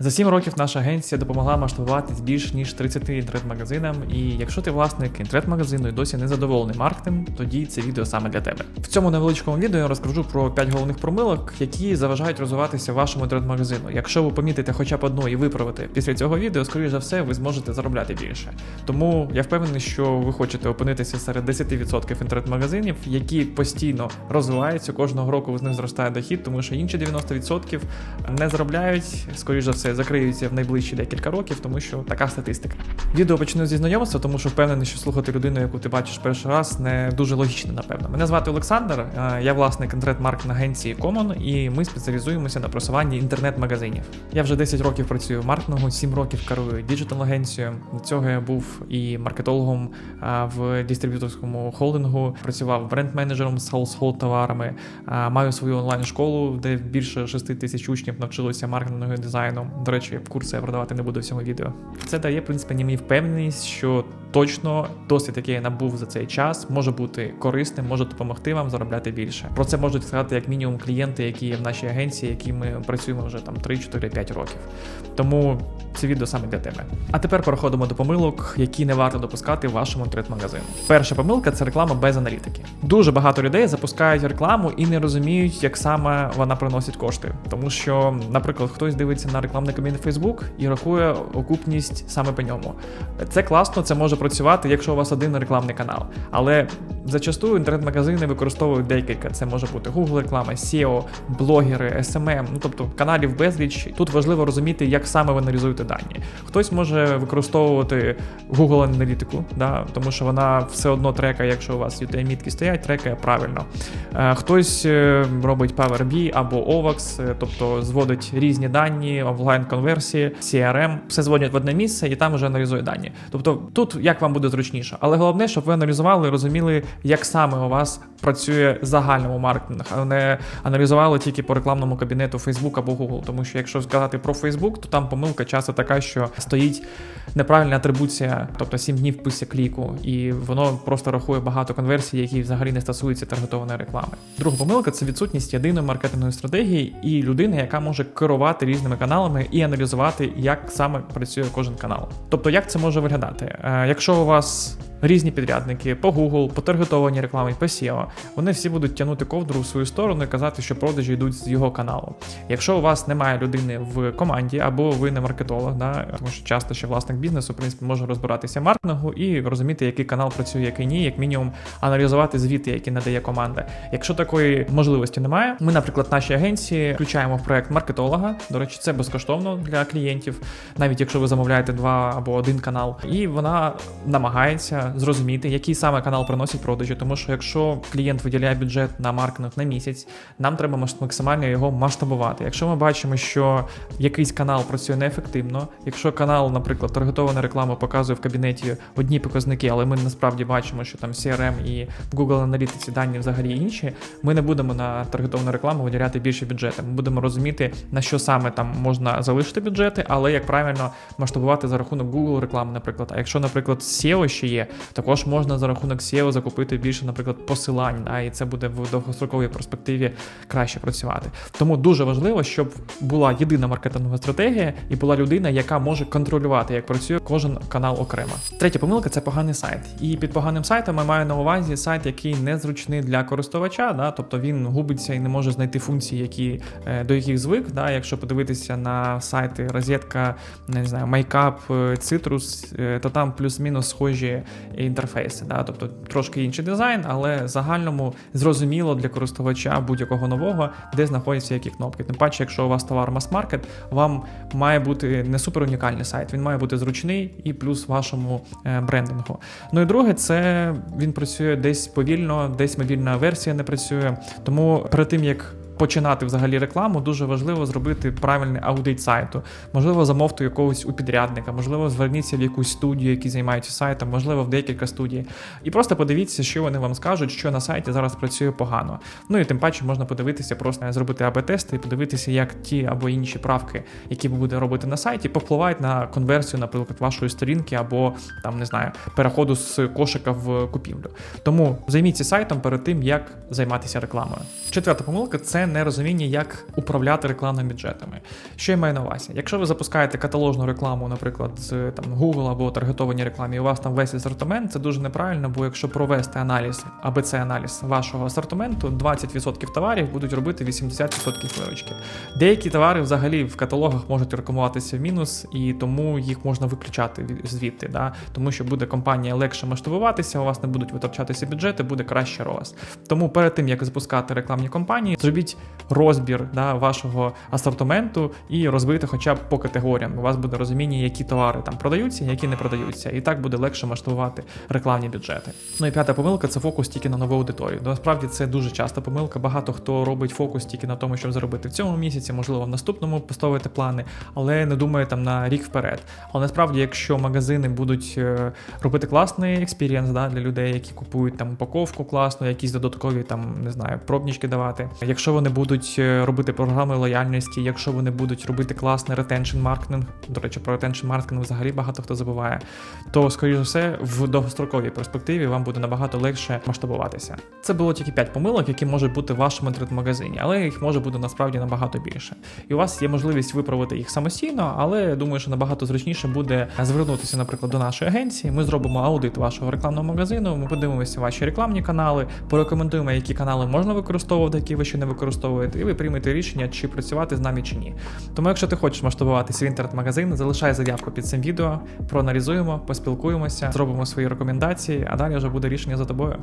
За 7 років наша агенція допомогла масштабуватись більш ніж 30 інтернет-магазинам. І якщо ти власник інтернет-магазину і досі не задоволений маркетингом, тоді це відео саме для тебе. В цьому невеличкому відео я розкажу про 5 головних помилок, які заважають розвиватися вашому інтернет-магазину. Якщо ви помітите хоча б одну і виправите після цього відео, скоріш за все, ви зможете заробляти більше. Тому я впевнений, що ви хочете опинитися серед 10% інтернет-магазинів, які постійно розвиваються. Кожного року з них зростає дохід, тому що інші 90% не заробляють, скоріш за все, закриються в найближчі декілька років, тому що така статистика. Відео почну зі знайомства, тому що впевнений, що слухати людину, яку ти бачиш перший раз, не дуже логічно, напевно. Мене звати Олександр, е, я власник інтернет-маркетинг агенції Common, і ми спеціалізуємося на просуванні інтернет-магазинів. Я вже 10 років працюю в маркетингу, 7 років керую діджитал агенцією. До цього я був і маркетологом в дистриб'юторському холдингу, працював бренд-менеджером з household товарами, маю свою онлайн-школу, де більше 6 тисяч учнів навчилися маркетингу і дизайну. До речі, курси я продавати не буду в цьому відео. Це дає, в принципі, мені впевненість, що точно досвід, який я набув за цей час, може бути корисним, може допомогти вам заробляти більше. Про це можуть сказати як мінімум клієнти, які є в нашій агенції, які ми працюємо вже там 3, 4, 5 років. Тому це відео саме для тебе. А тепер переходимо до помилок, які не варто допускати в вашому інтернет-магазину. Перша помилка це реклама без аналітики. Дуже багато людей запускають рекламу і не розуміють, як саме вона приносить кошти. Тому що, наприклад, хтось дивиться на рекламний кабінет Facebook і рахує окупність саме по ньому. Це класно, це може працювати, якщо у вас один рекламний канал. Але зачастую інтернет-магазини використовують декілька. Це може бути Google реклама, SEO, блогери, SMM, ну тобто каналів безліч. Тут важливо розуміти, як саме ви аналізуєте дані. Хтось може використовувати Google аналітику, да, тому що вона все одно трекає, якщо у вас UTM-мітки стоять, трекає правильно. Е, Хтось е, робить Power BI або OVAX, е, тобто зводить різні дані, онлайн-конверсії, CRM, все зводять в одне місце і там вже аналізує дані. Тобто тут як вам буде зручніше, але головне, щоб ви аналізували і розуміли, як саме у вас працює загальному маркетинг, а не аналізували тільки по рекламному кабінету Facebook або Google. Тому що якщо сказати про Facebook, то там помилка часто така, що стоїть неправильна атрибуція, тобто 7 днів після кліку, і воно просто рахує багато конверсій, які взагалі не стосуються таргетованої реклами. Друга помилка це відсутність єдиної маркетингової стратегії і людини, яка може керувати різними каналами і аналізувати, як саме працює кожен канал. Тобто, як це може виглядати? Е, Якщо у вас різні підрядники по Google, по таргетованій рекламі, по SEO, вони всі будуть тягнути ковдру в свою сторону і казати, що продажі йдуть з його каналу. Якщо у вас немає людини в команді або ви не маркетолог, да, тому що часто ще власник бізнесу в принципі може розбиратися маркетингу і розуміти, який канал працює, який ні, як мінімум аналізувати звіти, які надає команда. Якщо такої можливості немає, ми, наприклад, в нашій агенції включаємо в проект маркетолога. До речі, це безкоштовно для клієнтів, навіть якщо ви замовляєте два або один канал, і вона намагається зрозуміти, який саме канал приносить продажі. Тому що якщо клієнт виділяє бюджет на маркетинг на місяць, нам треба максимально його масштабувати. Якщо ми бачимо, що якийсь канал працює неефективно, якщо канал, наприклад, таргетована реклама показує в кабінеті одні показники, але ми насправді бачимо, що там CRM і в Google аналітиці дані взагалі інші, ми не будемо на таргетовану рекламу виділяти більше бюджету. Ми будемо розуміти, на що саме там можна залишити бюджети, але як правильно масштабувати за рахунок Google реклами, наприклад. А якщо, наприклад, SEO ще є, також можна за рахунок SEO закупити більше, наприклад, посилань, да, і це буде в довгостроковій перспективі краще працювати. Тому дуже важливо, щоб була єдина маркетингова стратегія і була людина, яка може контролювати, як працює кожен канал окремо. Третя помилка це поганий сайт. І під поганим сайтом я маю на увазі сайт, який незручний для користувача, да, тобто він губиться і не може знайти функції, які, е, до яких звик. Да, якщо подивитися на сайти розетка, не знаю, Майкап, Citrus, е, то там плюс-мінус схожі інтерфейси. Да, тобто трошки інший дизайн, але загальному зрозуміло для користувача будь-якого нового, де знаходяться які кнопки. Тим паче, якщо у вас товар мас-маркет, вам має бути не супер унікальний сайт, він має бути зручний і плюс вашому е, брендингу. Ну і друге, це він працює десь повільно, десь мобільна версія не працює. Тому перед тим як починати взагалі рекламу, дуже важливо зробити правильний аудит сайту. Можливо, замовте якогось у підрядника, можливо, зверніться в якусь студію, які займаються сайтом, можливо, в декілька студій. І просто подивіться, що вони вам скажуть, що на сайті зараз працює погано. Ну і тим паче можна подивитися, просто зробити АБ-тести і подивитися, як ті або інші правки, які ви будете робити на сайті, повпливають на конверсію, наприклад, вашої сторінки, або там не знаю, переходу з кошика в купівлю. Тому займіться сайтом перед тим, як займатися рекламою. Четверта помилка це але не як управляти рекламними бюджетами. Що я маю на увазі? Якщо ви запускаєте каталожну рекламу, наприклад, з там Google або таргетовані рекламі, і у вас там весь асортимент, це дуже неправильно, бо якщо провести аналіз, АБЦ аналіз вашого асортименту, 20% товарів будуть робити 80% виручки. Деякі товари взагалі в каталогах можуть рекламуватися в мінус, і тому їх можна виключати звідти, да? тому що буде компанія легше масштабуватися, у вас не будуть витрачатися бюджети, буде краще ROAS. Тому перед тим як запускати рекламні кампанії, зробіть розбір да, вашого асортименту і розбийте хоча б по категоріям. У вас буде розуміння, які товари там продаються, які не продаються, і так буде легше масштабувати рекламні бюджети. Ну і п'ята помилка це фокус тільки на нову аудиторію. Ну, Насправді це дуже часта помилка. Багато хто робить фокус тільки на тому, щоб заробити в цьому місяці, можливо, в наступному поставити плани, але не думає там на рік вперед. Але насправді, якщо магазини будуть е, робити класний експірієнс да, для людей, які купують там упаковку класну, якісь додаткові там не знаю, пробнічки давати. Якщо вони будуть е, робити програми лояльності, якщо вони будуть робити класний ретеншн маркетинг, до речі, про ретеншн маркетинг взагалі багато хто забуває, то скоріш за все в довгостроковій перспективі вам буде набагато легше масштабуватися. Це було тільки 5 помилок, які можуть бути в вашому інтернет-магазині, але їх може бути насправді набагато більше. І у вас є можливість виправити їх самостійно, але я думаю, що набагато зручніше буде звернутися, наприклад, до нашої агенції. Ми зробимо аудит вашого рекламного магазину. Ми подивимося ваші рекламні канали, порекомендуємо, які канали можна використовувати, які ви ще не використовуєте, і ви приймете рішення, чи працювати з нами чи ні. Тому, якщо ти хочеш масштабувати свій інтернет-магазин, залишай заявку під цим відео, проаналізуємо, поспілкуємося, зробимо свої рекомендації, а далі вже буде рішення за тобою.